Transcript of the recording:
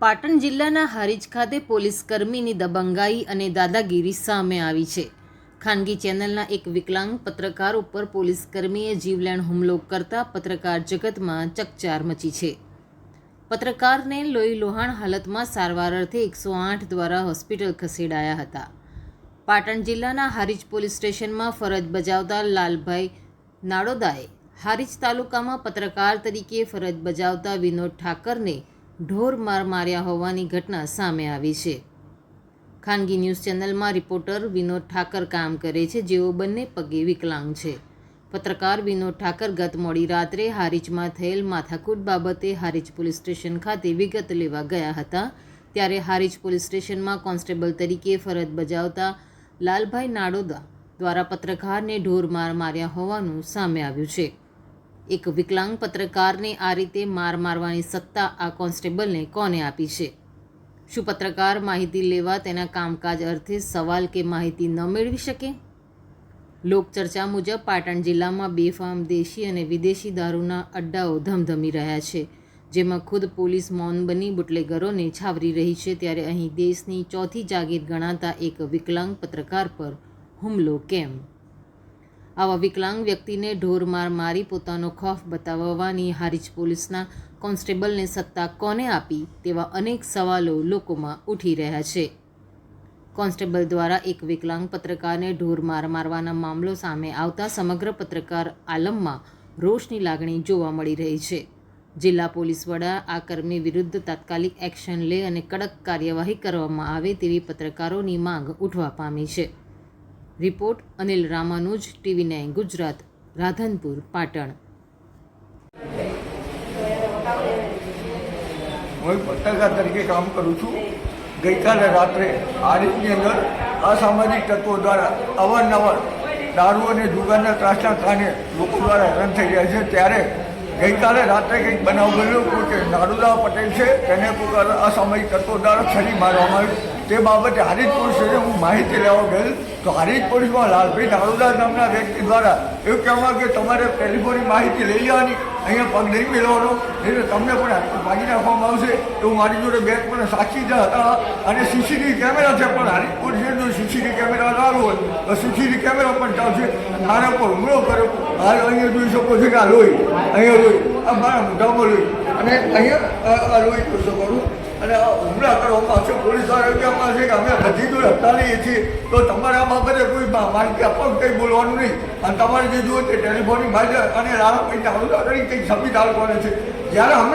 પાટણ જિલ્લાના હારીજ ખાતે પોલીસ કર્મીની દબંગાઈ અને દાદાગીરી સામે આવી છે. ખાનગી ચેનલના એક વિકલાંગ પત્રકાર ઉપર પોલીસ કર્મીએ જીવલેણ હુમલો કરતા પત્રકાર જગતમાં ચકચાર મચી છે. પત્રકારને લોહી લોહાણ હાલતમાં સારવાર અર્થે એકસો આઠ દ્વારા હોસ્પિટલ ખસેડાયા હતા. પાટણ જિલ્લાના હારીજ પોલીસ સ્ટેશનમાં ફરજ બજાવતા લાલભાઈ નાડોદાએ હારીજ તાલુકામાં પત્રકાર તરીકે ફરજ બજાવતા વિનોદ ઠાકરને ઢોર માર માર્યા હોવાની ઘટના સામે આવી છે. ખાનગી ન્યૂઝ ચેનલમાં રિપોર્ટર વિનોદ ઠાકર કામ કરે છે, જેઓ બંને પગે વિકલાંગ છે. પત્રકાર વિનોદ ઠાકર ગત મોડી રાત્રે હારીજમાં થયેલ માથાકૂટ બાબતે હારીજ પોલીસ સ્ટેશન ખાતે વિગત લેવા ગયા હતા. ત્યારે હારીજ પોલીસ સ્ટેશનમાં કોન્સ્ટેબલ તરીકે ફરજ બજાવતા લાલભાઈ નાડોદા દ્વારા પત્રકારને ઢોર માર માર્યા હોવાનું સામે આવ્યું છે. એક વિકલાંગ પત્રકારને આ રીતે માર મારવાની સત્તા આ કોન્સ્ટેબલને કોને આપી છે? શું પત્રકાર માહિતી લેવા તેના કામકાજ અર્થે સવાલ કે માહિતી ન મેળવી શકે? લોકચર્ચા મુજબ પાટણ જિલ્લામાં બેફામ દેશી અને વિદેશી દારૂના અડ્ડાઓ ધમધમી રહ્યા છે, જેમાં ખુદ પોલીસ મૌન બની બુટલેગરોને છાવરી રહી છે ત્યારે અહીં દેશની ચોથી જાગીર ગણાતા એક વિકલાંગ પત્રકાર પર હુમલો કેમ? આવા વિકલાંગ વ્યક્તિને ઢોર માર પોતાનો ખોફ બતાવવાની હારીજ પોલીસના કોન્સ્ટેબલને સત્તા કોને આપી તેવા અનેક સવાલો લોકોમાં ઉઠી રહ્યા છે. કોન્સ્ટેબલ દ્વારા એક વિકલાંગ પત્રકારને ઢોર માર મારવાના મામલો સામે આવતા સમગ્ર પત્રકાર આલમમાં રોષની લાગણી જોવા મળી રહી છે. જિલ્લા પોલીસ વડા આ કર્મી વિરુદ્ધ તાત્કાલિક એક્શન લે અને કડક કાર્યવાહી કરવામાં આવે તેવી પત્રકારોની માંગ ઉઠવા પામી છે. Report Anil Ramanuj, TV nine Gujarat, Radhanpur, Patan. હું પત્રકાર તરીકે કામ કરું છું. ગઈકાલે રાત્રે આ રીતની અંદર અસામાજિક તત્વો દ્વારા અવારનવાર દારૂ અને જુગારના ત્રાસના કારણે લોકો દ્વારા હેરાન થઈ રહ્યા છે. ત્યારે ગઈકાલે રાત્રે કંઈક બનાવ બન્યો કે નારુદા પટેલ છે, તેને અસામાજિક તત્વો દ્વારા છરી મારવામાં આવ્યું તે બાબતે હારીજ પોલીસ હું માહિતી લેવા ગયેલ. તો હારીજ પોલીસમાં લાલભાઈ નારુદા નામના વ્યક્તિ દ્વારા એવું કહેવામાં કે તમારે ટેલિફોનની માહિતી લઈ લેવાની. અહીંયા પગ નહીં મેળવવાનો. એટલે તમને પણ ભાગી નાખવામાં આવશે. એવું મારી જોડે બે પણ સાક્ષી જ હતા. અને સીસીટીવી કેમેરા છે, પણ હારી પોલીસે જો સીસીટીવી કેમેરા લાવ્યો હોય, તો સીસીટીવી કેમેરા પણ ચાલશે. મારા પર હુમલો કર્યો. હાલ અહીંયા જોઈ શકો છો કે આ લોહી અહીંયા લોહી આ મારા મોઢામાં લોહી અને અહીંયા રોહિત છો અને હુમલા કરવામાં આવશે પોલીસ કહેવામાં આવશે કે અમે બધી તો હપ્તા લઈએ છીએ. તો તમારે આ બાબતે કોઈ માહિતી આપવાનું કંઈ બોલવાનું નહીં. અને તમારે જે જુઓ તે ટેલિફોનની માહિતી અને રાણા પૈસા આગળ કંઈક સંવિધાન કરે છે. જ્યારે અમે